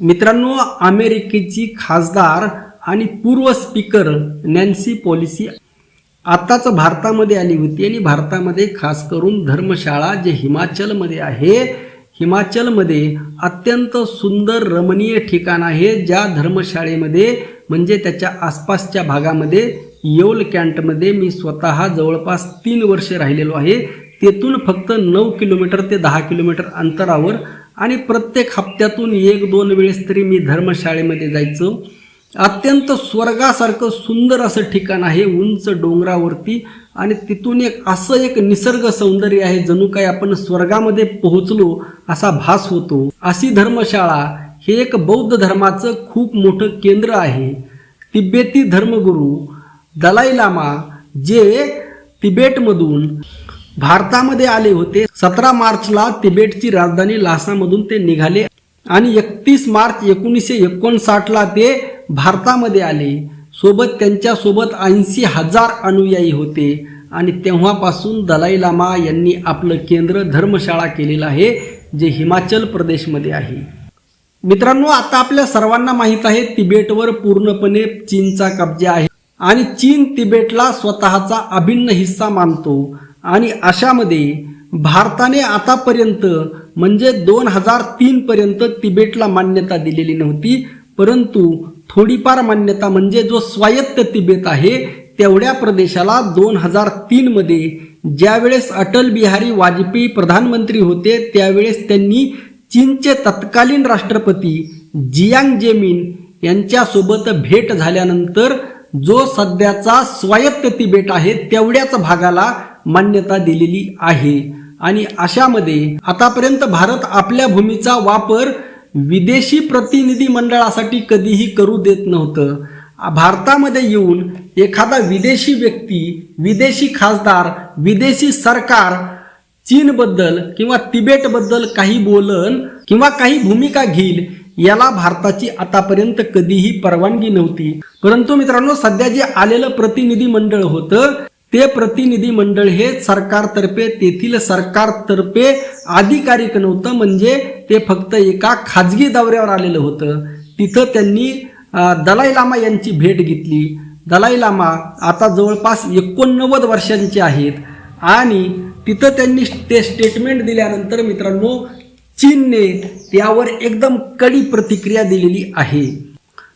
मित्रांनो अमेरिकेची खासदार आणि पूर्व स्पीकर नॅन्सी पॉलिसी आताच भारतामध्ये आली होती आणि भारतामध्ये खास करून धर्मशाळा जे हिमाचलमध्ये आहे हिमाचलमध्ये अत्यंत सुंदर रमणीय ठिकाण आहे ज्या धर्मशाळेमध्ये म्हणजे त्याच्या आसपासच्या भागामध्ये येऊल कॅन्टमध्ये मी स्वतः जवळपास तीन वर्षे राहिलेलो आहे. तेथून फक्त नऊ किलोमीटर ते दहा किलोमीटर अंतरावर आणि प्रत्येक हप्त्यातून एक दोन वेळेस तरी मी धर्मशाळेमध्ये जायचं. अत्यंत स्वर्गासारखं सुंदर असं ठिकाण आहे उंच डोंगरावरती. आणि तिथून एक असं एक निसर्ग सौंदर्य आहे जणू काही आपण स्वर्गामध्ये पोहोचलो असा भास होतो. अशी धर्मशाळा हे एक बौद्ध धर्माचं खूप मोठं केंद्र आहे. तिबेती धर्मगुरू दलाई लामा जे तिबेटमधून भारतामध्ये आले होते. सतरा मार्चला तिबेटची राजधानी लासामधून ते निघाले आणि एकतीस मार्च एकोणीसशे एकोणसाठला ते भारतामध्ये आले. सोबत त्यांच्यासोबत ऐंशी हजार अनुयायी होते आणि तेव्हापासून दलाई लामा यांनी आपलं केंद्र धर्मशाळा केलेलं आहे जे हिमाचल प्रदेशमध्ये आहे. मित्रांनो आता आपल्या सर्वांना माहीत आहे तिबेटवर पूर्णपणे चीनचा कब्जा आहे आणि चीन तिबेटला स्वतःचा अभिन्न हिस्सा मानतो. आणि अशामध्ये भारताने आतापर्यंत म्हणजे दोन हजार तीनपर्यंत तिबेटला मान्यता दिलेली नव्हती परंतु थोडीफार मान्यता म्हणजे जो स्वायत्त तिबेट आहे तेवढ्या प्रदेशाला दोन हजार तीनमध्ये ज्यावेळेस अटल बिहारी वाजपेयी प्रधानमंत्री होते त्यावेळेस त्यांनी चीनचे तत्कालीन राष्ट्रपती जियांग जेमिन यांच्यासोबत भेट झाल्यानंतर जो सध्याचा स्वायत्त तिबेट आहे तेवढ्याच भागाला मान्यता दिलेली आहे. आणि अशामध्ये आतापर्यंत भारत आपल्या भूमीचा वापर विदेशी प्रतिनिधी मंडळासाठी कधीही करू देत नव्हतं. भारतामध्ये येऊन एखादा विदेशी व्यक्ती विदेशी खासदार विदेशी सरकार चीनबद्दल किंवा तिबेटबद्दल काही बोलन किंवा काही भूमिका घेईल याला भारताची आतापर्यंत कधीही परवानगी नव्हती. परंतु मित्रांनो सध्या जे आलेलं प्रतिनिधी मंडळ होतं ते प्रतिनिधी मंडळ हे सरकारतर्फे तेथील सरकारतर्फे अधिकारिक नव्हतं म्हणजे ते फक्त एका खाजगी दौऱ्यावर आलेलं होतं. तिथं त्यांनी दलाई लामा यांची भेट घेतली. दलाई लामा आता जवळपास एकोणनव्वद वर्षांचे आहेत आणि तिथं त्यांनी ते स्टेटमेंट दिल्यानंतर मित्रांनो चीनने त्यावर एकदम कडी प्रतिक्रिया दिलेली आहे.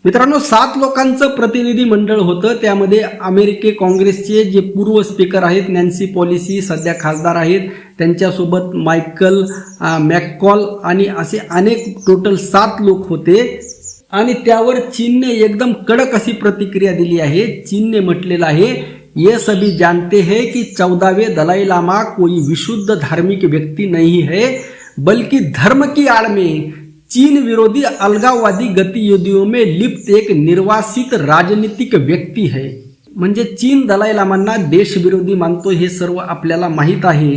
मित्रांनो सात लोकांचं प्रतिनिधी मंडळ होतं. त्यामध्ये अमेरिके काँग्रेसचे जे पूर्व स्पीकर आहेत नॅन्सी पॉलिसी सध्या खासदार आहेत. त्यांच्यासोबत मायकल मॅककॉल आणि असे अनेक टोटल सात लोक होते. आणि त्यावर चीनने एकदम कडक अशी प्रतिक्रिया दिली आहे. चीनने म्हटलेलं आहे ये सभी जानते हैं कि चौदावे दलाई लामा कोई विशुद्ध धार्मिक व्यक्ति नहीं है बल्कि धर्म की आड़ में चीन विरोधी अलगाववादी गतिविधियों में लिप्त एक निर्वासित राजनीतिक व्यक्ती है। म्हणजे चीन दलाई लामांना देशविरोधी मानतो हे सर्व आपल्याला माहीत आहे।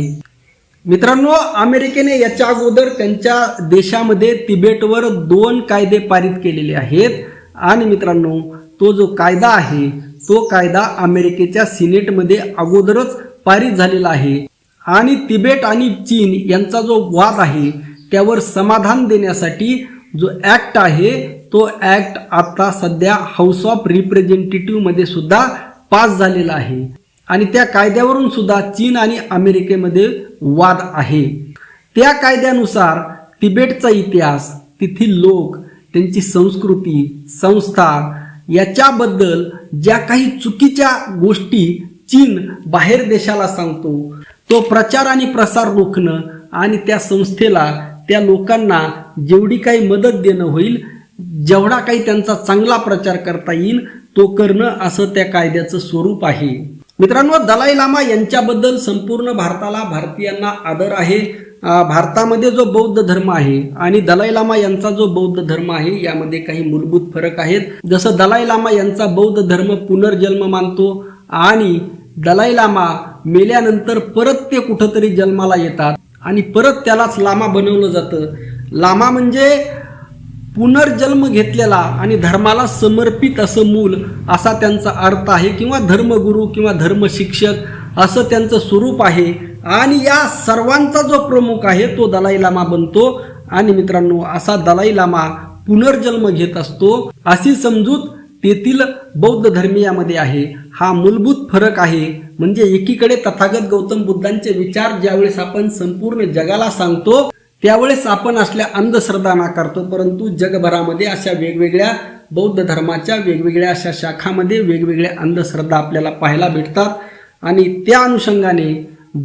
मित्रांनो अमेरिकेने याच्या अगोदर त्यांच्या देशामध्ये तिबेटवर दोन कायदे पारित केलेले आहेत आणि मित्रांनो तो जो कायदा आहे तो कायदा अमेरिकेच्या सिनेटमध्ये अगोदरच पारित झालेला आहे आणि तिबेट आणि चीन यांचा जो वाद आहे त्यावर समाधान देण्यासाठी जो ॲक्ट आहे तो ॲक्ट आता सध्या हाऊस ऑफ रिप्रेझेंटेटिव्हमध्ये सुद्धा पास झालेला आहे. आणि त्या कायद्यावरून सुद्धा चीन आणि अमेरिकेमध्ये वाद आहे. त्या कायद्यानुसार तिबेटचा इतिहास तेथील लोक त्यांची संस्कृती संस्था याच्याबद्दल ज्या काही चुकीच्या गोष्टी चीन बाहेर देशाला सांगतो तो प्रचार आणि प्रसार रोखणं आणि त्या संस्थेला त्या लोकांना जेवढी काही मदत देणं होईल जेवढा काही त्यांचा चांगला प्रचार करता येईल तो करणं असं त्या कायद्याचं स्वरूप आहे. मित्रांनो दलाई लामा यांच्याबद्दल संपूर्ण भारताला भारतीयांना आदर आहे. भारतामध्ये जो बौद्ध धर्म आहे आणि दलाई लामा यांचा जो बौद्ध धर्म आहे यामध्ये काही मूलभूत फरक आहेत. जसं दलाई लामा यांचा बौद्ध धर्म पुनर्जन्म मानतो आणि दलाई लामा मेल्यानंतर परत ते कुठंतरी जन्माला येतात. आणि परत त्यालाच लामा बनवलं जातं. लामा म्हणजे पुनर्जन्म घेतलेला आणि धर्माला समर्पित असं मूल असा त्यांचा अर्थ आहे किंवा धर्मगुरू किंवा धर्मशिक्षक असं त्यांचं स्वरूप आहे. आणि या सर्वांचा जो प्रमुख आहे तो दलाई लामा बनतो. आणि मित्रांनो असा दलाई लामा पुनर्जन्म घेत असतो. अशी समजूत तेथील बौद्ध धर्मीयामध्ये आहे. हा मूलभूत फरक आहे. म्हणजे एकीकडे तथागत गौतम बुद्धांचे विचार ज्यावेळेस आपण संपूर्ण जगाला सांगतो त्यावेळेस आपण असल्या अंधश्रद्धा नाकारतो परंतु जगभरामध्ये अशा वेगवेगळ्या बौद्ध धर्माच्या वेगवेगळ्या अशा शाखामध्ये वेगवेगळ्या अंधश्रद्धा आपल्याला पाहायला भेटतात. आणि त्या अनुषंगाने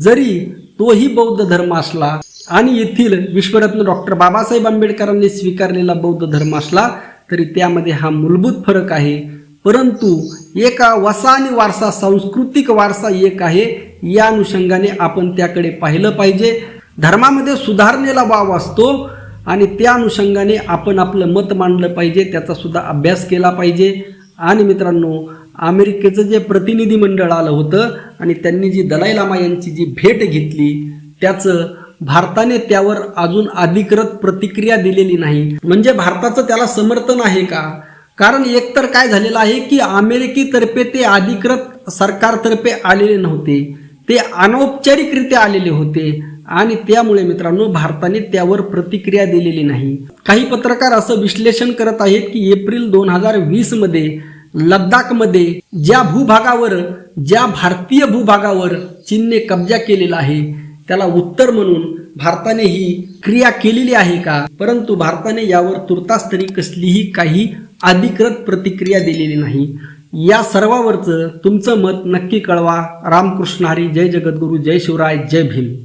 जरी तोही बौद्ध धर्म असला आणि येथील विश्वरत्न डॉक्टर बाबासाहेब आंबेडकरांनी स्वीकारलेला बौद्ध धर्म असला तरी त्यामध्ये हा मूलभूत फरक आहे. परंतु एका वसा आणि वारसा सांस्कृतिक वारसा एक आहे या अनुषंगाने आपण त्याकडे पाहिलं पाहिजे. धर्मामध्ये सुधारणेला वाव असतो आणि त्या अनुषंगाने आपण आपलं मत मांडलं पाहिजे त्याचा सुद्धा अभ्यास केला पाहिजे. आणि मित्रांनो अमेरिकेचं जे प्रतिनिधी मंडळ आलं होतं आणि त्यांनी जी दलाई लामा यांची जी भेट घेतली त्याचं भारताने त्यावर अजून अधिकृत प्रतिक्रिया दिलेली नाही. म्हणजे भारताचं त्याला समर्थन आहे का? कारण एकतर काय झालेलं आहे की अमेरिकेतर्फे ते अधिकृत सरकारतर्फे आलेले नव्हते. ते अनौपचारिकरित्या आलेले होते. आणि त्यामुळे मित्रांनो भारताने त्यावर प्रतिक्रिया दिलेली नाही. काही पत्रकार असं विश्लेषण करत आहेत की एप्रिल दोन हजार वीसमध्ये लद्दाखमध्ये ज्या भूभागावर ज्या भारतीय भूभागावर चीनने कब्जा केलेला आहे त्याला उत्तर म्हणून भारताने ही क्रिया केलेली आहे का? परंतु भारताने यावर तुर्तास तरी कसलीही काही अधिकृत प्रतिक्रिया दिलेली नाही. या सर्वावरचं तुमचं मत नक्की कळवा. रामकृष्ण हरी जय जगद्गुरू जय शिवराय जय भीम.